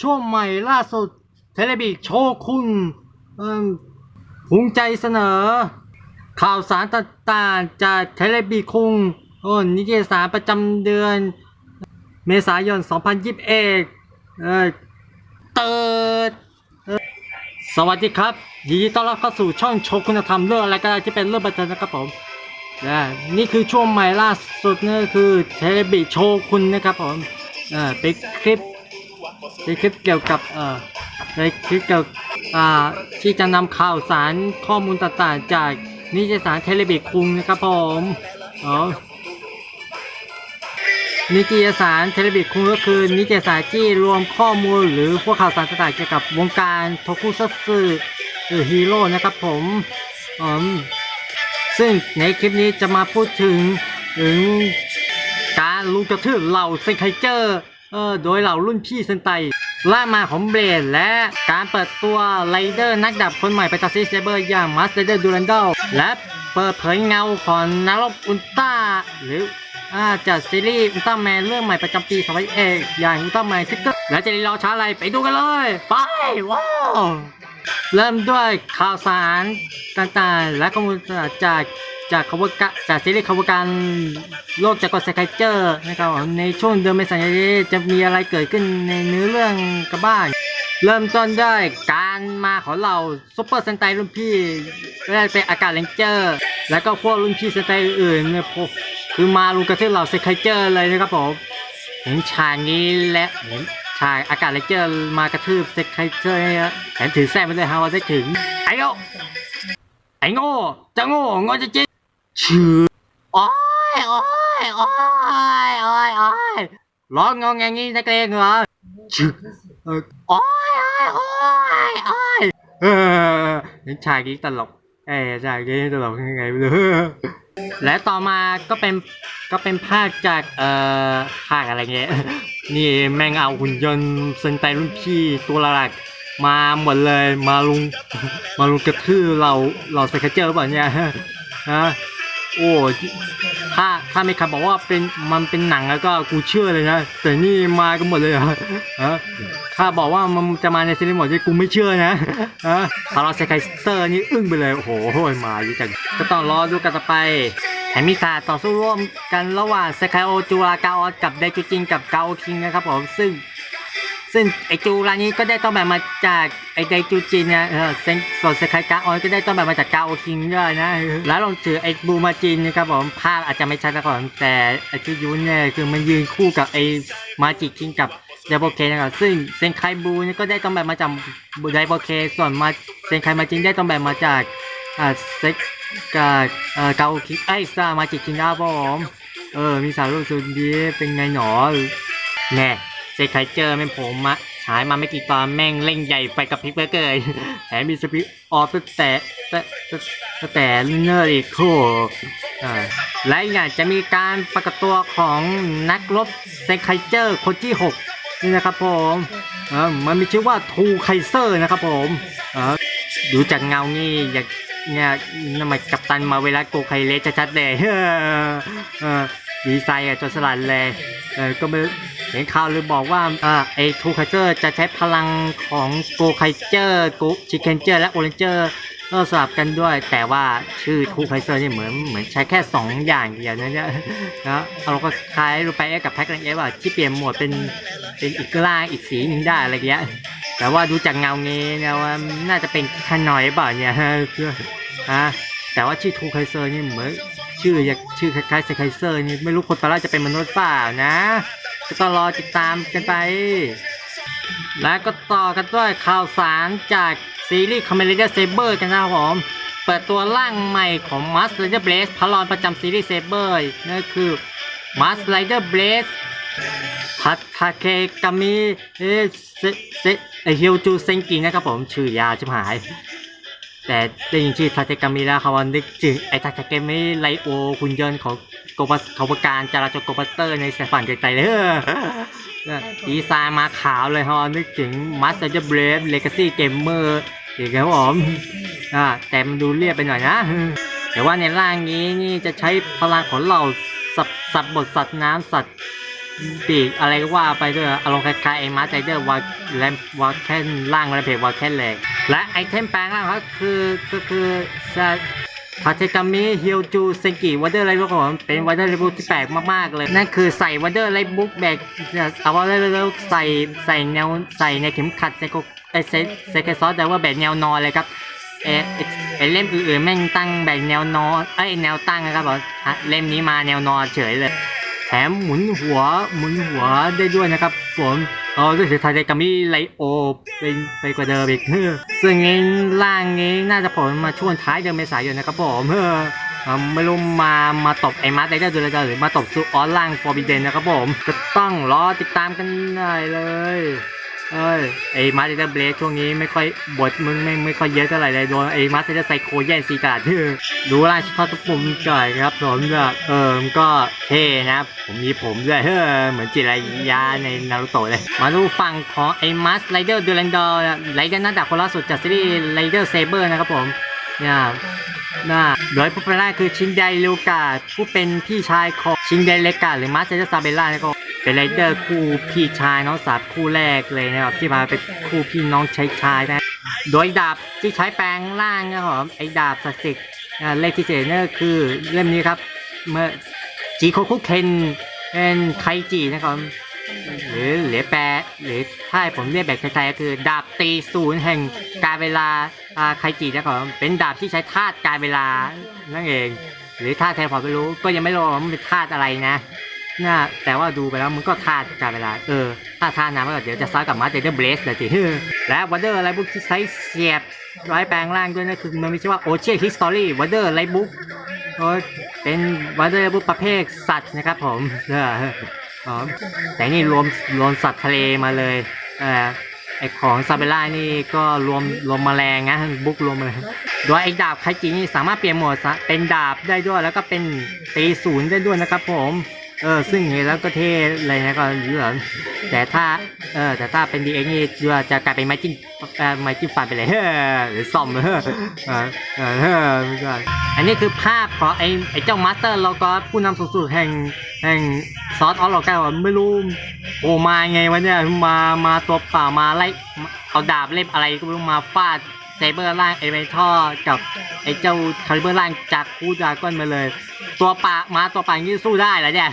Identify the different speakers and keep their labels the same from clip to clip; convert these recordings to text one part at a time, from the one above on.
Speaker 1: ช่วงใหม่ล่าสุดเทเลบิโชคุณภูมิใจเสนอ ข่าวสารต่างๆจากเทเลบิคุงโอ้นิตยสารประจำเดือน เมษายน 2021เออเติดสวัสดีครับ ยินดีต้อนรับเข้าสู่ช่องโชว์คุณธรรมเรื่องอะไรก็ได้ที่เป็นเรื่องบันเทิงนะครับผมนี่คือช่วงใหม่ล่าสุดนี่คือเทเลบิโชคุณนะครับผมเเป็นคลิป เป็นคลิปเกี่ยวกับเอ่อเป็นคลิปเกี่ยวกับอ่าที่จะนำข่าวสารข้อมูลต่างๆจากนิตยสารเทเลบิคุงนะครับผมอ๋อนิตยสารเทเลบิคุงก็คือนิตยสารที่รวมข้อมูลหรือพวกข่าวสารต่างๆเกี่ยวกับวงการโทคุซัตสึหรือฮีโร่นะครับผมอืมซึ่งในคลิปนี้จะมาพูดถึงถึงการลุกกระทืบเหล่าเซนไคเจอร์เออโดยเหล่ารุ่นพี่เซนไต ล่ามาของเบลดและการเปิดตัวไรเดอร์นักดับคนใหม่ไปตัดซีเซเบอร์อย่างมาสเตอร์ดูรันโดและเปิดเผยเงาของนักอุลตร้าหรืออาจากซีรีส์อุลตร้าแมนเรื่องใหม่ประจำปี2021อย่างอุลตร้าแมนทิกเกอร์และจะรีรอช้าอะไรไปดูกันเลย ไปว้าวเริ่มด้วยข่าวสารต่างๆ และข้อมูลจากจากขบวนการจากซีรีส์ขบวนการโลกจักรวาลไซไคเจอร์นะครับในช่วงเดือนเมษายนจะมีอะไรเกิดขึ้นในเนื้อเรื่องกันบ้างเริ่มต้นด้วยการมาของเราซุปเปอร์เซนไตรุ่นพี่ได้เป็นอากาศเลนเจอร์ แล้วก็พวกรุ่นพี่เซนไตอื่นๆเนี่ยพวกคือมาลูกระทืบเหล่าไซไคเจอร์เลยนะครับผมเห็นฉากนี้และเห็นฉากอากาศเลนเจอร์มากระทืบไซไคเจอร์เนี่ยแถมถือแซ่บไปเลยฮะว่าได้ถึงไอ้โง่ไอ้โง่จะโง่โง่จะจริง ชื่อโอ้ยโอ้ยโอ้ยโอ้ยโอ้ยร้องงอย่างนี้นักเลงเหรอชื่อเออโอ้ยโอ้ยโอ้ยโอ้ยเออเห็นฉากนี้ตลกเอ้ยฉากนี้ตลกยังไงไม่รู้และต่อมาก็เป็นก็เป็นภาคจากเอ่อภาคอะไรเงี้ยนี่แม่งเอาหุ่นยนต์เซนไตรุ่นพี่ตัวหลักมาหมดเลยมาลุงมาลุงกระทืบเราเราสเกเจอร์เปล่าเนี่ยฮะ โอ้ถ้าถ้าไม่ขับบอกว่าเป็นมันเป็นหนังแล้วก็กูเชื่อเลยนะแต่นี่มากันหมดเลยเหรอฮะถ้าบอกว่ามันจะมาในซีรีส์หมดที่กูไม่เชื่อนะฮะพาราเซคไคเตอร์นี่อึ้งไปเลยโอ้โหมายู่จังก็ต้องรอดูกันต่อไปแถมมีการต่อสู้ร่วมกันระหว่างเซคไคโอจูรากาออสกับไดจูจินกับเกาคิงนะครับผมซึ่ง ซึ่งไอจูรานี้ก็ได้ต้นแบบมาจากไอไดจูจินนะเออเซนส่วนเซคายกาออนก็ได้ต้นแบบมาจากกาโอคิงด้วยนะ แล้วลองถือไอบูมาจินนะครับผมภาพอาจจะไม่ชัดนะครับผมแต่ไอที่ยูนเนี่ยคือมันยืนคู่กับไอมาจิคิงกับไดโบเคนะครับซึ่งเซนไคบูเนี่ยก็ได้ต้นแบบมาจากไดโบเคส่วนมาเซนไคมาจินได้ต้นแบบมาจากอ่าเซกกับเอ่อเกาโอคิงไอซามาจิคิงนะครับผมเออมีสารรูปสุดดีเป็นไงหนอแน่ เซคไคเจอร์แม่งผมอะฉายมาไม่กี่ตอนแม่งเล่งใหญ่ไฟกับพริบเบอร์เกอร์แถมมีสปีดออฟแต่แต่แต่แต่แต่เนอร์อีกคอ่าและอยางจะมีการปรากฏตัวของนักรบเซคไคเจอร์คนที่ 6 นี่นะครับผมเออมันมีชื่อว่าทูไคเซอร์นะครับผมเออดูจากเงานี่อยากเนี่ยนำมากัปตันมาเวลาโกไคเลสชัดๆเลยเออดีไซน์อะจนสลัดเลยเออก็ไม่ เห็นข่าวหรือบอกว่าอ่าไอ้ทูไคเจอร์จะใช้พลังของโกไคเจอร์โกชิเคนเจอร์และโอเรนเจอร์ก็สลับกันด้วย แต่ว่าชื่อทูไคเจอร์นี่เหมือนเหมือนใช้แค่ 2 อย่างเดียวนะเนี่ยนะเราก็คล้ายรูปไปเอกับแพ็กเอฟว่าที่เปลี่ยนโหมดเป็นเป็นอีกล่างอีกสีหนึ่งได้อะไรเงี้ยแต่ว่าดูจากเงางี้เนี่ยว่าน่าจะเป็นขนอยเปล่าเนี่ยฮะแต่ว่าชื่อทูไคเซอร์นี่เหมือน ชื่ออยากชื่อคล้ายๆเซไคเซอร์นี่ไม่รู้คนตอนแรกจะเป็นมนุษย์เปล่านะ ก็ต้องรอติดตามกันไป แล้วก็ต่อกันด้วยข่าวสารจากซีรีส์คอมเมดี้เซเบอร์กันนะครับผมเปิดตัวร่างใหม่ของ m a s t Rider Blaze พลอนประจำซีรีส์เซเบอร์นั่นคือ m a s t Rider Blaze ทัตทาเคกามิเอเซเซเฮิวจูเซงกินะครับผมชื่อยาวชิบหาย แต่ได้ยินชื่อทาเทกามิแล้วเขาวันนึกถึงไอ้ทาเทกามิไลโอหุ่นยนต์ของโกบะเขาประการจราจรโกบัตเตอร์ในสายฝันใจเลยดีไซน์มาขาวเลยฮะนึกถึง Master of Brave Legacy Gamer อีกครับผมอ่าแต่มันดูเรียบไปหน่อยนะ แต่ว่าในร่างนี้นี่จะใช้พลังของเหล่าสัตว์สัตว์บทสัตว์น้ำสัตว์ ปีกอะไรก็ว่าไปด้วยอารมณ์คล้ายๆไอ้มาร์ไเดอร์วาแลมวาแคนล่างแลมเพจวาแคนเลยและไอเทมแปลงร่างก็คือก็คือจะพาเทกามิฮิลจูเซนกิวันเดอร์ไลบุ๊กผมเป็นวันเดอร์ไลบุ๊กที่แปลกมากๆเลย นั่นคือใส่วันเดอร์ไลบุ๊กแบกเอาวันเดอร์ไลบุ๊กใส่ใส่แนวใส่ในเข็มขัดใส่กไอเซเซคซอสแต่ว่าแบบแนวนอนเลยครับเออไอเล่มอื่นๆแม่งตั้งแบบแนวนอนไอแนวตั้งนะครับบอกฮะเล่มนี้มาแนวนอนเฉยเลย มหมุนหัวหมุนหัวได้ด้วยนะครับผมเอาด้วยเสียทายใจกัมีไลโอเป็นไปกว่าเดิมอีกเฮ้อซึ่งเองล่างนี้น่าจะผลมาช่วงท้ายเดือนเมษายนนะครับผมเฮ้ออไม่รู้มามาตบไอ้มาร์ตไดเดอร์ดูแลหรือมาตบซูออนล่างฟอร์บิเดนนะครับผมก็ต้องรอติดตามกันหน่อยเลย เอ้ยไอ้มาสเตอร์เบลดช่วงนี้ไม่ค่อยบทมึงไม่ไม่ค่อยเยอะเท่าไหร่เลยโดนไอ้มาสเตอร์ไซโคแย่งซีการ์ดดูล่าชอบทุปุ่มจ่อยครับผมก็เออมันก็เท่นะผมมีผมด้วยเฮ้อเหมือนจิรายาในนารูโตะเลย มาดูฝั่งของไอ้มาสไรเดอร์ดูแลนดอร์ไรเดอร์นัดดับคนล่าสุดจากซีรีส์ไรเดอร์เซเบอร์นะครับผมเนี่ยน่าโดยผู้เป็นแรกคือชินไดลูกาผู้เป็นพี่ชายของชินไดเลกาหรือมาสเตอร์ซาเบล่านะครับ เป็นไรเดอร์คู่พี่ชายน้องสาวคู่แรกเลยนะครับที่มาเป็นคู่พี่น้องชายชายนะ โดยดาบที่ใช้แปลงร่างนะครับไอ้ดาบศักดิ์สิทธิ์เลขที่เจ็ดนั่นก็คือเล่มนี้ครับ เมื่อจีโคคุเคนเป็นไคจินะครับหรือเหลือแปลหรือถ้าผมเรียกแบบไทยๆก็คือ ดาบตีศูนย์แห่งการเวลาไคจินะครับเป็นดาบที่ใช้ธาตุการเวลานั่นเอง หรือธาตุแทนผมไม่รู้ก็ยังไม่รู้ว่ามันเป็นธาตุอะไรนะ น่าแต่ว่าดูไปแล้วมันก็ท่าการเวลา เออถ้าท่าน้ำก็เดี๋ยวจะซ้ายกับมาเดอร์เบรสเลยสิและวันเดอร์ไลบุ๊กที่ใช้เสียบร้อยแปลงร่างด้วยนั่นคือมันมีชื่อว่าโอเชียนฮิสตอรี่วันเดอร์ไลบุ๊กเป็นวันเดอร์ไลบุ๊กประเภทสัตว์นะครับผมเออแต่นี่รวมรวมสัตว์ทะเลมาเลยเออไอของซาเบล่านี่ก็รวมรวมแมลงนะบุ๊กรวมแมลงโดยไอดาบไคจินี่สามารถเปลี่ยนโหมดเป็นดาบได้ด้วยแล้วก็เป็นตีศูนย์ได้ด้วยนะครับผม เออซึ่งเห็นแล้วก็เท่เลยนะก็เหลือแต่ถ้าเออแต่ถ้าเป็นดีเอ็นี่ดูจะกลายเป็นไม้จิ้มเอ่อไม้จิ้มฟันไปเลยเฮ้อหรือซ่อมเฮ้อเออเออเฮ้อไม่ใช่อันนี้คือภาพของไอ้ไอ้เจ้ามาสเตอร์เราก็ผู้นำสูงสุดแห่งแห่งซอสออฟโลกาไม่รู้โอมาไงวะเนี่ยมามาตัวเปล่ามาไล่เอาดาบเล่มอะไรก็ไม่รู้มาฟาด เซเบอร์ล่างไอ้เมทัลกับไอเจ้าคาลิเบอร์ล่างจากคูดราก้อนมาเลย ตัวปากมาตัวปากนี่สู้ได้เหรอเนี่ย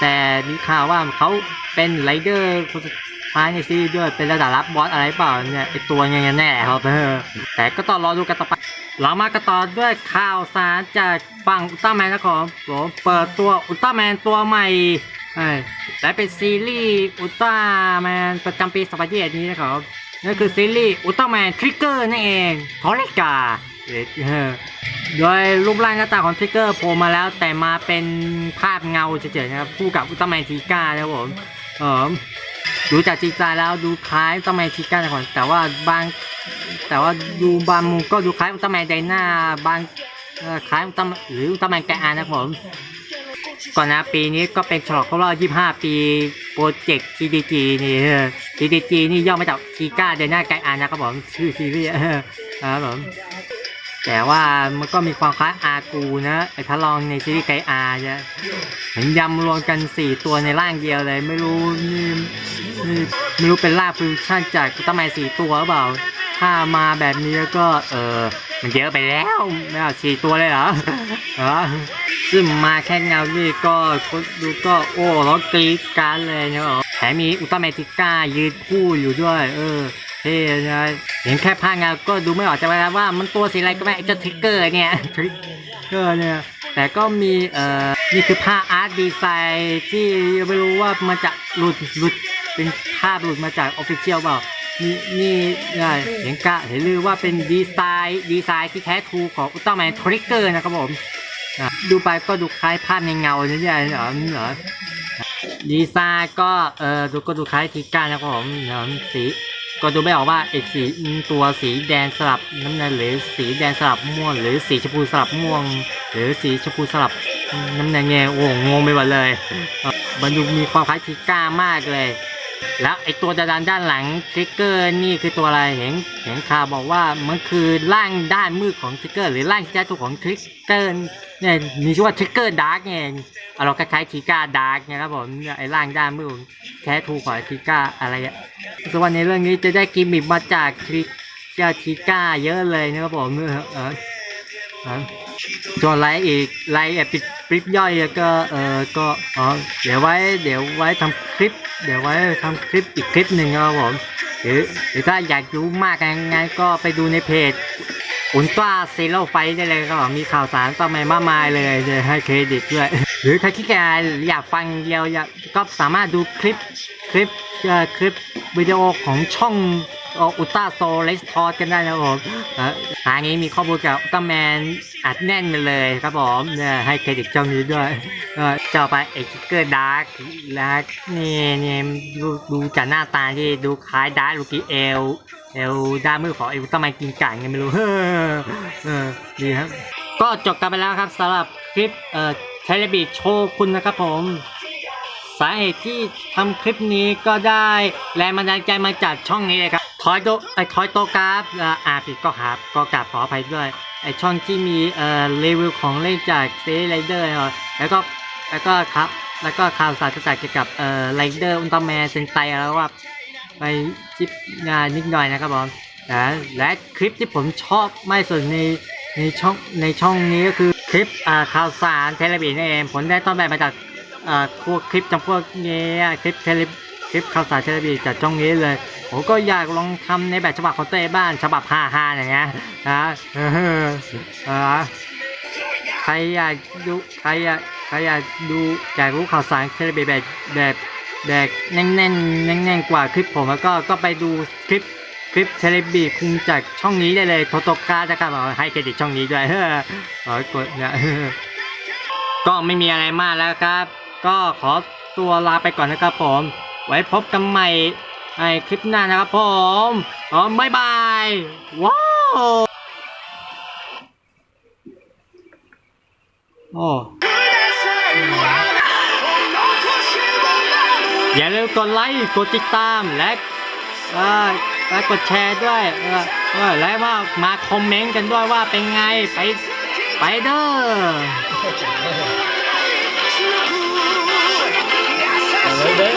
Speaker 1: แต่มีข่าวว่าเขาเป็นไรเดอร์คนสุดท้ายในซีรีส์ด้วยเป็นระดับรับบอสอะไรเปล่าเนี่ยไอตัวไงกันแน่ครับเออแต่ก็ต้องรอดูกันต่อไปเรามากันต่อด้วยข่าวสารจากฝั่งอุลตร้าแมนนะครับผมเปิดตัวอุลตร้าแมนตัวใหม่และเป็นซีรีส์อุลตร้าแมนประจำปี2021นี้นะครับ นั่นคือซีรีส์อุลตร้าแมนทริกเกอร์นั่นเองทอริกาโดยรูปร่างหน้าตาของทริกเกอร์โผล่มาแล้วแต่มาเป็นภาพเงาเฉยๆนะครับคู่กับอุลตร้าแมนทีก้านะครับผมเออดูจากจีจาแล้วดูคล้ายอุลตร้าแมนทีก้านะครับแต่ว่าบางแต่ว่าดูบางมุมก็ดูคล้ายอุลตร้าแมนไดนาบางคล้ายอุลตร้าหรืออุลตร้าแมนแกอานะครับผมก่อนหนะปีนี้ก็เป็นฉลองครบรอบ25 ปีโปรเจกต์ TDG นี่เออ TDG นี่ย่อมาจากทีก้าเดน่าไกอานะครับผมชื่อซีรีส์เออครับผมแต่ว่ามันก็มีความคล้ายอากูนะไอ้พระรองในซีรีส์ไกอาจะเหมือนยำรวมกันสี่ตัวในร่างเดียวเลย ไม่รู้นี่นี่ไม่รู้เป็นล่างฟิวชั่นจากอุลตร้าแมสี่ตัวหรือเปล่า ถ้ามาแบบนี้ก็เออมันเยอะไปแล้วไม่เอาสี่ตัวเลยเหรอเหรอซึ่งมาแค่เงานี่ก็ดูก็โอ้ร้องกรี๊ดกรารเลยเนาะ แถมมีอุลตร้าแมนติก้ายืนคู่อยู่ด้วย เออเท่เลยเห็นแค่ผ้าเงาก็ดูไม่ออกจะว่าว่ามันตัวสีอะไรก็ไม่เจ้าทริกเกอร์เนี่ยทริกเกอร์เนี่ยแต่ก็มีเอ่อนี่คือผ้าอาร์ตดีไซน์ที่ยังไม่รู้ว่ามาจากหลุดหลุดเป็นภาพหลุดมาจากออฟฟิเชียลเปล่านี่นี่เห็นกะเห็นลือว่าเป็นดีไซน์ดีไซน์ที่แท้ทูของอุลตร้าแมนทริกเกอร์นะครับผมดูไปก็ดูคล้ายภาพในเงาเนี่ยเหรอเหรอ ดีซ่าก็เออดูก็ดูคล้ายทิก้านะครับผมเนาะสีก็ดูไม่ออกว่าไอ้สีตัวสีแดงสลับน้ำเงินหรือสีแดงสลับม่วง หรือสีชมพูสลับม่วง หรือสีชมพูสลับน้ำเงินแงโอ้งงไปหมดเลย มันดูมีความคล้ายทิก้ามากเลย แล้วไอตัวด้านด้านหลังทริกเกอร์นี่คือตัวอะไรเห็นเห็นข่าวบอกว่ามันคือร่างด้านมืดของทริกเกอร์ หรือร่างแท้ตัวของทริกเกอร์เนี่ยมีชื่อว่าทริกเกอร์ดาร์กไงเอาเราคล้ายๆทีก้าดาร์กนะครับผมไอร่างด้านมืดขอแท้ทูของทีก้าอะไรอะส่วนในเรื่องนี้จะได้กิมมิคมาจากทริกเจ้าทีก้าเยอะเลยนะครับผมเออเออเออส่วนไลฟ์อีกไลฟ์แบบปิด ปริบย่อยก็เออก็อ๋อเดี๋ยวไว้เดี๋ยวไว้ทำคลิป เดี๋ยวไว้ทำคลิปอีกคลิปหนึ่งครับผมหรือหรือถ้าอยากรู้มากยังไงก็ไปดูในเพจอุลตราซีโร่ไฟได้เลยครับผมมีข่าวสารต่อมามากมายเลยจะให้เครดิตด้วย หรือถ้าคิดแกอยากฟังเดียวอยากก็สามารถดูคลิปคลิปเอ่อคลิปวิดีโอของช่องอุลตราโซเลสทอกันได้นะครับผมอ่างนี้มีข้อมูลเกับอุลตร้าแมน อัดแน่นมาเลยครับผมเนี่ยให้เครดิตช่องนี้ด้วยเออเจ้าไปเอ็กเกอร์ดาร์กแล้วนี่นี่ดูดูจากหน้าตาที่ดูคล้ายดาร์กลูกีเอลเอลด้ามือของเอลทำไมกินไก่ไงไม่รู้เออดีครับ ก็จบกันไปแล้วครับสำหรับคลิปเอ่อเทเลบิโชว์คุณนะครับผมสาเหตุที่ทำคลิปนี้ก็ได้แรงบันดาลใจมาจากช่องนี้เลยครับ ทอยโตไอทอยโตกราฟอ่ออ่าผิดก็ครับก็กราบขออภัยด้วยไอช่องที่มีเอ่อรีวิวของเล่นจากซีรีส์ไรเดอร์แล้วก็แล้วก็ครับแล้วก็ข่าวสารต่างๆเกี่ยวกับเอ่อไรเดอร์อุลตร้าแมนเซนไตแล้วว่าไปจิบงานนิดหน่อยนะครับผมนะและคลิปที่ผมชอบไม่สุดในในช่องในช่องนี้ก็คือคลิปอ่าข่าวสารเทเลบินั่นเองผมได้ต้นแบบมาจากอ่าพวกคลิปจำพวกนี้อะคลิปเทเลคลิปข่าวสารเทเลบีจากช่องนี้เลย ผมก็อยากลองทำในแบบฉบับของตัวเองบ้านฉบับฮาฮาอย่างเงี้ยนะใครอยากดูใครอยากใครอยากดูอยากรู้ข่าวสารเทเลบีแบบแบบแบบแน่นแน่นแน่นแน่นกว่าคลิปผมแล้วก็ก็ไปดูคลิปคลิปเทเลบีคุงจากช่องนี้ได้เลยโทโตกาจะกลับมาให้เครดิตช่องนี้ด้วยเฮ้ออกดเนี่ยก็ไม่มีอะไรมากแล้วครับ ก็ขอตัวลาไปก่อนนะครับผม ไว้พบกันใหม่ ในคลิปหน้านะครับผมอ๋อบายบาย ว้าวโอ้อย่าลืมกดไลค์ กดติดตาม และและกดแชร์ด้วยและว่ามาคอมเมนต์กันด้วยว่าเป็นไง ไป ไปเด้อ
Speaker 2: เลยเด้อ